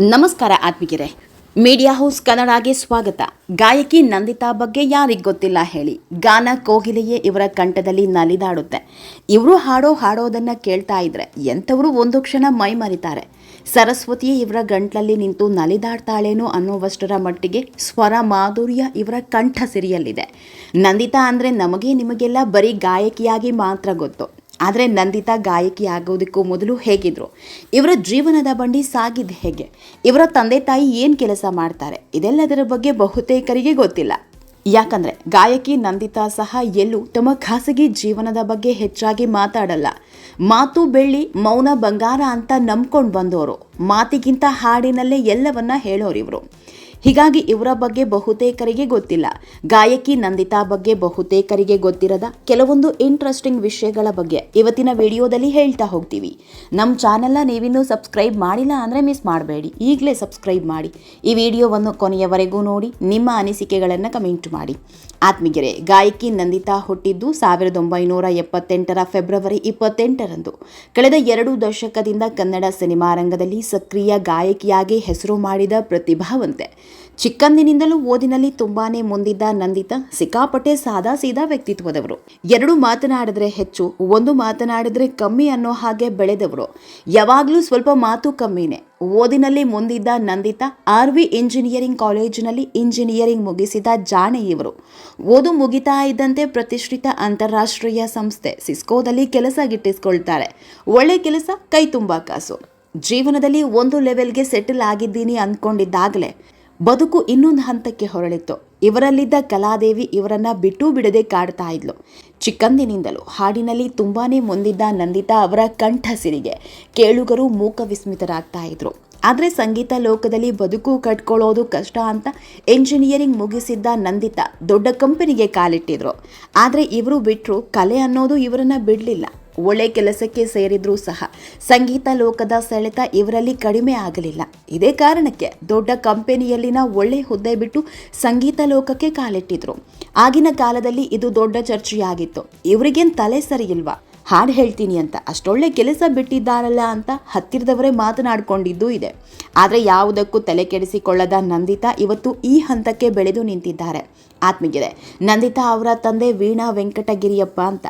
ನಮಸ್ಕಾರ ಆತ್ಮಿಕರೆ media house ಕನ್ನಡಗೆ ಸ್ವಾಗತ. ಗಾಯಕಿ ನಂದಿತಾ ಬಗ್ಗೆ ಯಾರಿಗೆ ಗೊತ್ತಿಲ್ಲ ಹೇಳಿ. ಗಾನ ಕೋಗಿಲೆಯೇ ಇವರ ಕಂಠದಲ್ಲಿ ನಲಿದಾಡುತ್ತೆ. ಇವರು ಹಾಡೋ ಹಾಡೋದನ್ನ ಕೇಳ್ತಾ ಇದ್ರೆ ಎಂಥವರು ಒಂದು ಕ್ಷಣ ಮೈ ಮರಿತಾರೆ. ಸರಸ್ವತಿಯೇ ಇವರ ಗಂಟ್ಲಲ್ಲಿ ನಿಂತು ನಲಿದಾಡ್ತಾಳೇನೋ ಅನ್ನೋವಷ್ಟರ ಮಟ್ಟಿಗೆ ಸ್ವರ ಮಾಧುರ್ಯ ಇವರ ಕಂಠ ಸಿರಿಯಲ್ಲಿದೆ ನಂದಿತಾ ಅಂದರೆ ನಮಗೆ ನಿಮಗೆಲ್ಲ ಬರೀ ಗಾಯಕಿಯಾಗಿ ಮಾತ್ರ ಗೊತ್ತು. ಆದರೆ ನಂದಿತಾ ಗಾಯಕಿ ಆಗೋದಕ್ಕೂ ಮೊದಲು ಹೇಗಿದ್ರು? ಇವರ ಜೀವನದ ಬಂಡಿ ಸಾಗಿದ್ದು ಹೇಗೆ? ಇವರ ತಂದೆ ತಾಯಿ ಏನು ಕೆಲಸ ಮಾಡ್ತಾರೆ? ಇದೆಲ್ಲದರ ಬಗ್ಗೆ ಬಹುತೇಕರಿಗೆ ಗೊತ್ತಿಲ್ಲ. ಯಾಕಂದರೆ ಗಾಯಕಿ ನಂದಿತಾ ಸಹ ಎಲ್ಲೂ ತಮ್ಮ ಖಾಸಗಿ ಜೀವನದ ಬಗ್ಗೆ ಹೆಚ್ಚಾಗಿ ಮಾತಾಡಲ್ಲ. ಮಾತು ಬೆಳ್ಳಿ, ಮೌನ ಬಂಗಾರ ಅಂತ ನಂಬ್ಕೊಂಡು ಬಂದವರು ಮಾತಿಗಿಂತ ಹಾಡಿನಲ್ಲೇ ಎಲ್ಲವನ್ನ ಹೇಳೋರು ಇವರು ಹೀಗಾಗಿ ಇವರ ಬಗ್ಗೆ ಬಹುತೇಕರಿಗೆ ಗೊತ್ತಿಲ್ಲ. ಗಾಯಕಿ ನಂದಿತಾ ಬಗ್ಗೆ ಬಹುತೇಕರಿಗೆ ಗೊತ್ತಿರದ ಕೆಲವೊಂದು ಇಂಟ್ರೆಸ್ಟಿಂಗ್ ವಿಷಯಗಳ ಬಗ್ಗೆ ಇವತ್ತಿನ ವಿಡಿಯೋದಲ್ಲಿ ಹೇಳ್ತಾ ಹೋಗ್ತೀವಿ. ನಮ್ಮ ಚಾನೆಲ್ನ ನೀವಿನ್ನೂ ಸಬ್ಸ್ಕ್ರೈಬ್ ಮಾಡಿಲ್ಲ ಅಂದರೆ ಮಿಸ್ ಮಾಡಬೇಡಿ. ಈಗಲೇ ಸಬ್ಸ್ಕ್ರೈಬ್ ಮಾಡಿ. ಈ ವಿಡಿಯೋವನ್ನು ಕೊನೆಯವರೆಗೂ ನೋಡಿ, ನಿಮ್ಮ ಅನಿಸಿಕೆಗಳನ್ನು ಕಮೆಂಟ್ ಮಾಡಿ. ಆತ್ಮಿಗೆರೆ ಗಾಯಕಿ ನಂದಿತಾ ಹುಟ್ಟಿದ್ದು ಸಾವಿರದ ಒಂಬೈನೂರ ಎಪ್ಪತ್ತೆಂಟರ ಫೆಬ್ರವರಿ ಇಪ್ಪತ್ತೆಂಟರಂದು. ಕಳೆದ ಎರಡು ದಶಕದಿಂದ ಕನ್ನಡ ಸಿನಿಮಾ ರಂಗದಲ್ಲಿ ಸಕ್ರಿಯ ಗಾಯಕಿಯಾಗಿ ಹೆಸರು ಮಾಡಿದ ಪ್ರತಿಭಾವಂತೆ. ಚಿಕ್ಕಂದಿನಿಂದಲೂ ಓದಿನಲ್ಲಿ ತುಂಬಾನೇ ಮುಂದಿದ್ದ ನಂದಿತ ಸಿಕ್ಕಾಪಟ್ಟೆ ಸಾದಾ ಸೀದಾ ವ್ಯಕ್ತಿತ್ವದವರು. ಎರಡು ಮಾತನಾಡಿದ್ರೆ ಹೆಚ್ಚು, ಒಂದು ಮಾತನಾಡಿದ್ರೆ ಕಮ್ಮಿ ಅನ್ನೋ ಹಾಗೆ ಬೆಳೆದವರು. ಯಾವಾಗಲೂ ಸ್ವಲ್ಪ ಮಾತು ಕಮ್ಮಿನೇ. ಓದಿನಲ್ಲಿ ಮುಂದಿದ್ದ ನಂದಿತ ಆರ್ ವಿ ಇಂಜಿನಿಯರಿಂಗ್ ಕಾಲೇಜಿನಲ್ಲಿ ಇಂಜಿನಿಯರಿಂಗ್ ಮುಗಿಸಿದ ಜಾಣೆ ಇವರು ಓದು ಮುಗಿತಾ ಇದ್ದಂತೆ ಪ್ರತಿಷ್ಠಿತ ಅಂತಾರಾಷ್ಟ್ರೀಯ ಸಂಸ್ಥೆ ಸಿಸ್ಕೋದಲ್ಲಿ ಕೆಲಸ ಗಿಟ್ಟಿಸ್ಕೊಳ್ತಾರೆ. ಒಳ್ಳೆ ಕೆಲಸ, ಕೈ ತುಂಬಾ ಕಾಸು. ಜೀವನದಲ್ಲಿ ಒಂದು ಲೆವೆಲ್ಗೆ ಸೆಟಲ್ ಆಗಿದ್ದೀನಿ ಅಂದ್ಕೊಂಡಿದ್ದಾಗಲೇ ಬದುಕು ಇನ್ನೊಂದು ಹಂತಕ್ಕೆ ಹೊರಳಿತ್ತು. ಇವರಲ್ಲಿದ್ದ ಕಲಾದೇವಿ ಇವರನ್ನ ಬಿಟ್ಟು ಬಿಡದೆ ಕಾಡ್ತಾ ಇದ್ಲು. ಚಿಕ್ಕಂದಿನಿಂದಲೂ ಹಾಡಿನಲ್ಲಿ ತುಂಬಾನೇ ಮುಂದಿದ್ದ ನಂದಿತಾ ಅವರ ಕಂಠ ಸಿರಿಗೆ. ಕೇಳುಗರು ಮೂಕ ವಿಸ್ಮಿತರಾಗ್ತಾ ಇದ್ರು. ಆದರೆ ಸಂಗೀತ ಲೋಕದಲ್ಲಿ ಬದುಕು ಕಟ್ಕೊಳ್ಳೋದು ಕಷ್ಟ ಅಂತ ಎಂಜಿನಿಯರಿಂಗ್ ಮುಗಿಸಿದ್ದ ನಂದಿತಾ ದೊಡ್ಡ ಕಂಪನಿಗೆ ಕಾಲಿಟ್ಟಿದ್ರು. ಆದರೆ ಇವರು ಬಿಟ್ಟರು ಕಲೆ ಅನ್ನೋದು ಇವರನ್ನ ಬಿಡಲಿಲ್ಲ. ಒಳ್ಳೆ ಕೆಲಸಕ್ಕೆ ಸೇರಿದ್ರೂ ಸಹ ಸಂಗೀತ ಲೋಕದ ಸೆಳೆತ ಇವರಲ್ಲಿ ಕಡಿಮೆ ಆಗಲಿಲ್ಲ. ಇದೇ ಕಾರಣಕ್ಕೆ ದೊಡ್ಡ ಕಂಪನಿಯಲ್ಲಿನ ಒಳ್ಳೆ ಹುದ್ದೆ ಬಿಟ್ಟು ಸಂಗೀತ ಲೋಕಕ್ಕೆ ಕಾಲಿಟ್ಟಿದ್ರು. ಆಗಿನ ಕಾಲದಲ್ಲಿ ಇದು ದೊಡ್ಡ ಚರ್ಚೆಯಾಗಿತ್ತು. ಇವರಿಗೇನು ತಲೆ ಸರಿ ಇಲ್ವಾ ಹಾಡು ಹೇಳ್ತೀನಿ ಅಂತ. ಅಷ್ಟೊಳ್ಳೆ ಕೆಲಸ ಬಿಟ್ಟಿದ್ದಾರಲ್ಲ ಅಂತ ಹತ್ತಿರದವರೇ ಮಾತನಾಡಿಕೊಂಡಿದ್ದು ಇದೆ. ಆದರೆ ಯಾವುದಕ್ಕೂ ತಲೆ ಕೆಡಿಸಿಕೊಳ್ಳದ ನಂದಿತಾ ಇವತ್ತು ಈ ಹಂತಕ್ಕೆ ಬೆಳೆದು ನಿಂತಿದ್ದಾರೆ. ಆತ್ಮೀಗಿದೆ ನಂದಿತಾ ಅವರ ತಂದೆ ವೀಣಾ ವೆಂಕಟಗಿರಿಯಪ್ಪ ಅಂತ.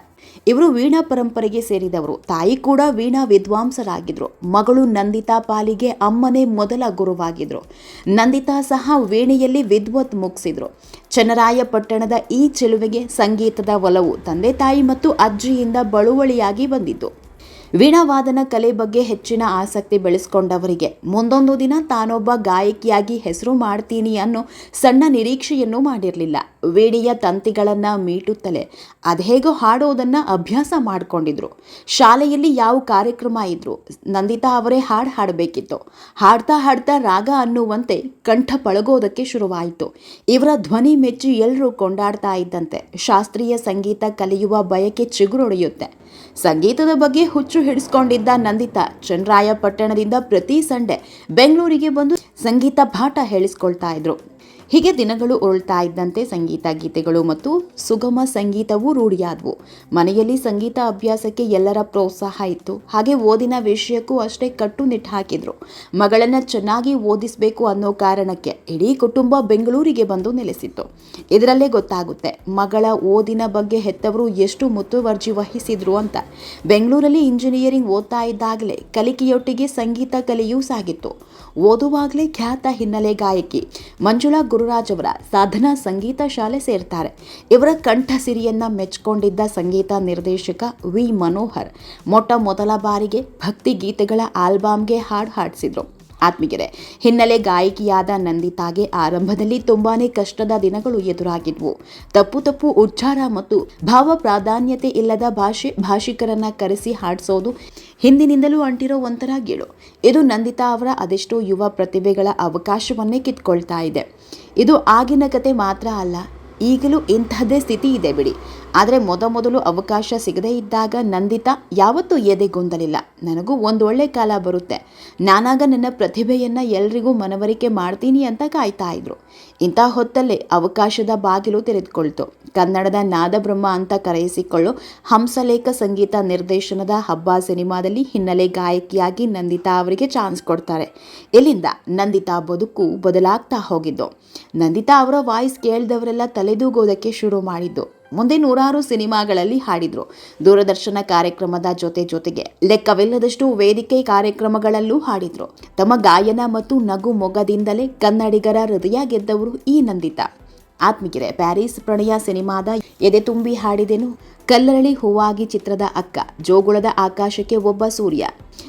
ಇವರು ವೀಣಾ ಪರಂಪರೆಗೆ ಸೇರಿದವರು. ತಾಯಿ ಕೂಡ ವೀಣಾ ವಿದ್ವಾಂಸರಾಗಿದ್ರು. ಮಗಳು ನಂದಿತಾ ಪಾಲಿಗೆ ಅಮ್ಮನೇ ಮೊದಲ ಗುರುವಾಗಿದ್ರು. ನಂದಿತಾ ಸಹ ವೀಣೆಯಲ್ಲಿ ವಿದ್ವತ್ ಮುಗಿಸಿದ್ರು. ಚನ್ನರಾಯಪಟ್ಟಣದ ಈ ಚೆಲುವೆಗೆ ಸಂಗೀತದ ಒಲವು ತಂದೆ ತಾಯಿ ಮತ್ತು ಅಜ್ಜಿಯಿಂದ ಬಳುವಳಿಯಾಗಿ ಬಂದಿತ್ತು. ವೀಣಾವಾದನ ಕಲೆ ಬಗ್ಗೆ ಹೆಚ್ಚಿನ ಆಸಕ್ತಿ ಬೆಳೆಸ್ಕೊಂಡವರಿಗೆ. ಮುಂದೊಂದು ದಿನ ತಾನೊಬ್ಬ ಗಾಯಕಿಯಾಗಿ ಹೆಸರು ಮಾಡ್ತೀನಿ ಅನ್ನೋ ಸಣ್ಣ ನಿರೀಕ್ಷೆಯನ್ನು ಮಾಡಿರಲಿಲ್ಲ. ವೀಣೆಯ ತಂತಿಗಳನ್ನು ಮೀಟುತ್ತಲೇ ಅದೇಗೋ ಹಾಡೋದನ್ನು ಅಭ್ಯಾಸ ಮಾಡಿಕೊಂಡಿದ್ರು. ಶಾಲೆಯಲ್ಲಿ ಯಾವ ಕಾರ್ಯಕ್ರಮ ಇದ್ರು. ನಂದಿತಾ ಅವರೇ ಹಾಡು ಹಾಡಬೇಕಿತ್ತು. ಹಾಡ್ತಾ ಹಾಡ್ತಾ ರಾಗ ಅನ್ನುವಂತೆ ಕಂಠ ಪಳಗೋದಕ್ಕೆ ಶುರುವಾಯಿತು. ಇವರ ಧ್ವನಿ ಮೆಚ್ಚಿ ಎಲ್ಲರೂ ಕೊಂಡಾಡ್ತಾ ಇದ್ದಂತೆ. ಶಾಸ್ತ್ರೀಯ ಸಂಗೀತ ಕಲಿಯುವ ಬಯಕೆ ಚಿಗುರೊಡೆಯುತ್ತೆ. ಸಂಗೀತದ ಬಗ್ಗೆ ಹುಚ್ಚು ಹಿಡಿಸ್ಕೊಂಡಿದ್ದ ನಂದಿತಾ ಚನ್ನರಾಯಪಟ್ಟಣದಿಂದ ಪ್ರತಿ ಸಂಡೆ ಬೆಂಗಳೂರಿಗೆ ಬಂದು ಸಂಗೀತ ಪಾಠ ಹೇಳಿಸ್ಕೊಳ್ತಾ ಇದ್ರು. ಹೀಗೆ ದಿನಗಳು ಉರುಳ್ತಾ ಇದ್ದಂತೆ ಸಂಗೀತ ಗೀತೆಗಳು ಮತ್ತು ಸುಗಮ ಸಂಗೀತವೂ ರೂಢಿಯಾದವು. ಮನೆಯಲ್ಲಿ ಸಂಗೀತ ಅಭ್ಯಾಸಕ್ಕೆ ಎಲ್ಲರ ಪ್ರೋತ್ಸಾಹ ಇತ್ತು. ಹಾಗೆ ಓದಿನ ವಿಷಯಕ್ಕೂ ಅಷ್ಟೇ ಕಟ್ಟುನಿಟ್ಟು ಹಾಕಿದ್ರು. ಮಗಳನ್ನ ಚೆನ್ನಾಗಿ ಓದಿಸಬೇಕು ಅನ್ನೋ ಕಾರಣಕ್ಕೆ ಇಡೀ ಕುಟುಂಬ ಬೆಂಗಳೂರಿಗೆ ಬಂದು ನೆಲೆಸಿತ್ತು. ಇದರಲ್ಲೇ ಗೊತ್ತಾಗುತ್ತೆ, ಮಗಳ ಓದಿನ ಬಗ್ಗೆ ಹೆತ್ತವರು ಎಷ್ಟು ಮುತುವರ್ಜಿ ವಹಿಸಿದ್ರು ಅಂತ. ಬೆಂಗಳೂರಲ್ಲಿ ಇಂಜಿನಿಯರಿಂಗ್ ಓದ್ತಾ ಇದ್ದಾಗಲೇ ಕಲಿಕೆಯೊಟ್ಟಿಗೆ ಸಂಗೀತ ಕಲೆಯೂ ಸಾಗಿತ್ತು. ಓದುವಾಗಲೇ ಖ್ಯಾತ ಹಿನ್ನೆಲೆ ಗಾಯಕಿ ಮಂಜುಳಾ ಗುರುರಾಜ್ ಅವರ ಸಾಧನಾ ಸಂಗೀತ ಶಾಲೆ ಸೇರ್ತಾರೆ. ಇವರ ಕಂಠ ಸಿರಿಯನ್ನ ಮೆಚ್ಕೊಂಡಿದ್ದ ಸಂಗೀತ ನಿರ್ದೇಶಕ ವಿ. ಮನೋಹರ್ ಮೊಟ್ಟ ಮೊದಲ ಬಾರಿಗೆ ಭಕ್ತಿ ಗೀತೆಗಳ ಆಲ್ಬಾಮ್ಗೆ ಹಾಡು ಹಾಡಿಸಿದ್ರು. ಆತ್ಮೀಗೆರೆ ಹಿನ್ನೆಲೆ ಗಾಯಕಿಯಾದ ನಂದಿತಾಗೆ ಆರಂಭದಲ್ಲಿ ತುಂಬಾನೇ ಕಷ್ಟದ ದಿನಗಳು ಎದುರಾಗಿದ್ವು. ತಪ್ಪು ತಪ್ಪು ಉಚ್ಚಾರ ಮತ್ತು ಭಾವ ಪ್ರಾಧಾನ್ಯತೆ ಇಲ್ಲದ ಭಾಷೆ ಭಾಷಿಕರನ್ನ ಕರೆಸಿ ಹಾಡಿಸೋದು ಹಿಂದಿನಿಂದಲೂ ಅಂಟಿರೋ ಒಂಥರ ಗೀಳು. ಇದು ನಂದಿತಾ ಅವರ ಅದೆಷ್ಟೋ ಯುವ ಪ್ರತಿಭೆಗಳ ಅವಕಾಶವನ್ನೇ ಕಿತ್ಕೊಳ್ತಾ ಇದೆ. ಇದು ಆಗಿನ ಕತೆ ಮಾತ್ರ ಅಲ್ಲ, ಈಗಲೂ ಇಂಥದ್ದೇ ಸ್ಥಿತಿ ಇದೆ ಬಿಡಿ. ಆದರೆ ಮೊದಮೊದಲು ಅವಕಾಶ ಸಿಗದೇ ಇದ್ದಾಗ ನಂದಿತಾ ಯಾವತ್ತೂ ಎದೆಗೊಂದಲಿಲ್ಲ ನನಗೂ ಒಂದು ಒಳ್ಳೆ ಕಾಲ ಬರುತ್ತೆ. ನಾನಾಗ ನನ್ನ ಪ್ರತಿಭೆಯನ್ನು ಎಲ್ರಿಗೂ ಮನವರಿಕೆ ಮಾಡ್ತೀನಿ ಅಂತ ಕಾಯ್ತಾ ಇದ್ರು. ಇಂಥ ಹೊತ್ತಲ್ಲೇ ಅವಕಾಶದ ಬಾಗಿಲು ತೆರೆದುಕೊಳ್ತು. ಕನ್ನಡದ ನಾದಬ್ರಹ್ಮ ಅಂತ ಕರೆಯಿಸಿಕೊಳ್ಳು ಹಂಸಲೇಖ ಸಂಗೀತ ನಿರ್ದೇಶನದ ಹಬ್ಬ ಸಿನಿಮಾದಲ್ಲಿ ಹಿನ್ನೆಲೆ ಗಾಯಕಿಯಾಗಿ ನಂದಿತಾ ಅವರಿಗೆ ಚಾನ್ಸ್ ಕೊಡ್ತಾರೆ. ಇಲ್ಲಿಂದ ನಂದಿತಾ ಬದುಕು ಬದಲಾಗ್ತಾ ಹೋಗಿದ್ದು. ನಂದಿತಾ ಅವರ ವಾಯ್ಸ್ ಕೇಳಿದವರೆಲ್ಲ ತಲೆದೂಗೋದಕ್ಕೆ ಶುರು ಮಾಡಿದ್ದು. ಮುಂದೆ ನೂರಾರು ಸಿನಿಮಾಗಳಲ್ಲಿ ಹಾಡಿದ್ರು. ದೂರದರ್ಶನ ಕಾರ್ಯಕ್ರಮದ ಜೊತೆ ಜೊತೆಗೆ ಲೆಕ್ಕವಿಲ್ಲದಷ್ಟು ವೇದಿಕೆ ಕಾರ್ಯಕ್ರಮಗಳಲ್ಲೂ ಹಾಡಿದ್ರು. ತಮ್ಮ ಗಾಯನ ಮತ್ತು ನಗು ಮೊಗದಿಂದಲೇ ಕನ್ನಡಿಗರ ಹೃದಯ ಗೆದ್ದವರು ಈ ನಂದಿತಾ. ಆತ್ಮಿಗೆರೆ ಪ್ಯಾರಿಸ್ ಪ್ರಣಯ ಸಿನಿಮಾದ ಎದೆ ತುಂಬಿ ಹಾಡಿದೆನು ಕಲ್ಲರಳಿ ಹೂವಾಗಿ ಚಿತ್ರದ ಅಕ್ಕ, ಜೋಗುಳದ ಆಕಾಶಕ್ಕೆ ಒಬ್ಬ ಸೂರ್ಯ.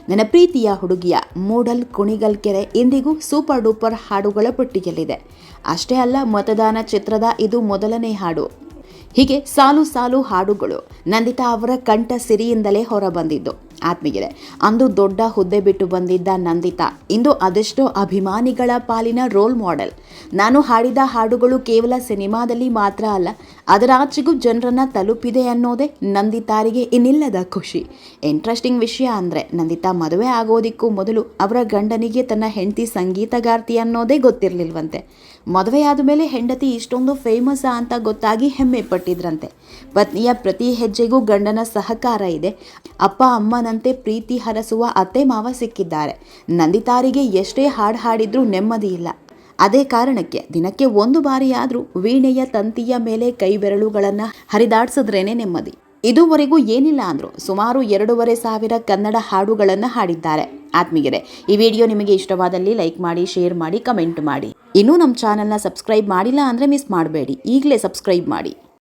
ನನ್ನ ಪ್ರೀತಿಯ ಹುಡುಗಿಯ ಮೂಡಲ್ ಕುಣಿಗಲ್ ಕೆರೆ ಇಂದಿಗೂ ಸೂಪರ್ ಡೂಪರ್ ಹಾಡುಗಳ ಪಟ್ಟಿಯಲ್ಲಿದೆ. ಅಷ್ಟೇ ಅಲ್ಲ, ಮತದಾನ ಚಿತ್ರದ ಇದು ಮೊದಲನೇ ಹಾಡು. ಹೀಗೆ ಸಾಲು ಸಾಲು ಹಾಡುಗಳು ನಂದಿತಾ ಅವರ ಕಂಠ ಸಿರಿಯಿಂದಲೇ ಹೊರಬಂದಿದ್ದು. ಆತ್ಮೀಯರೇ, ಅಂದು ದೊಡ್ಡ ಹುದ್ದೆ ಬಿಟ್ಟು ಬಂದಿದ್ದ ನಂದಿತಾ, ಇಂದು ಅದೆಷ್ಟೋ ಅಭಿಮಾನಿಗಳ ಪಾಲಿನ ರೋಲ್ ಮಾಡೆಲ್. ನಾನು ಹಾಡಿದ ಹಾಡುಗಳು ಕೇವಲ ಸಿನಿಮಾದಲ್ಲಿ ಮಾತ್ರ ಅಲ್ಲ ಅದರಾಚೆಗೂ ಜನರನ್ನ ತಲುಪಿದೆ ಅನ್ನೋದೇ ನಂದಿತಾರಿಗೆ ಇನ್ನಿಲ್ಲದ ಖುಷಿ. ಇಂಟ್ರೆಸ್ಟಿಂಗ್ ವಿಷಯ ಅಂದರೆ, ನಂದಿತಾ ಮದುವೆ ಆಗೋದಿಕ್ಕೂ ಮೊದಲು ಅವರ ಗಂಡನಿಗೆ ತನ್ನ ಹೆಂಡತಿ ಸಂಗೀತಗಾರ್ತಿ ಅನ್ನೋದೇ ಗೊತ್ತಿರಲಿಲ್ವಂತೆ. ಮದುವೆಯಾದ ಮೇಲೆ ಹೆಂಡತಿ ಇಷ್ಟೊಂದು ಫೇಮಸ್ ಅಂತ ಗೊತ್ತಾಗಿ ಹೆಮ್ಮೆ ಪಟ್ಟಿದ್ರಂತೆ. ಪತ್ನಿಯ ಪ್ರತಿ ಹೆಜ್ಜೆಗೂ ಗಂಡನ ಸಹಕಾರ ಇದೆ, ಅಪ್ಪ ಅಮ್ಮನಂತೆ ಪ್ರೀತಿ ಹರಸುವ ಅತ್ತೆ ಮಾವ ಸಿಕ್ಕಿದ್ದಾರೆ. ನಂದಿತಾರಿಗೆ ಎಷ್ಟೇ ಹಾಡು ಹಾಡಿದ್ರೂ ನೆಮ್ಮದಿ ಇಲ್ಲ. ಅದೇ ಕಾರಣಕ್ಕೆ ದಿನಕ್ಕೆ ಒಂದು ಬಾರಿಯಾದರೂ ವೀಣೆಯ ತಂತಿಯ ಮೇಲೆ ಕೈ ಬೆರಳುಗಳನ್ನು ಹರಿದಾಡ್ಸಿದ್ರೇನೆ ನೆಮ್ಮದಿ. ಇದುವರೆಗೂ ಏನಿಲ್ಲ ಅಂದ್ರು ಸುಮಾರು ಎರಡೂವರೆ ಸಾವಿರ ಕನ್ನಡ ಹಾಡುಗಳನ್ನು ಹಾಡಿದ್ದಾರೆ. ಆತ್ಮೀಗೆರೆ ಈ ವಿಡಿಯೋ ನಿಮಗೆ ಇಷ್ಟವಾದಲ್ಲಿ ಲೈಕ್ ಮಾಡಿ, ಶೇರ್ ಮಾಡಿ, ಕಮೆಂಟ್ ಮಾಡಿ. ಇನ್ನೂ ನಮ್ಮ ಚಾನೆಲ್ನ ಸಬ್ಸ್ಕ್ರೈಬ್ ಮಾಡಿಲ್ಲ ಅಂದರೆ ಮಿಸ್ ಮಾಡಬೇಡಿ. ಈಗಲೇ ಸಬ್ಸ್ಕ್ರೈಬ್ ಮಾಡಿ.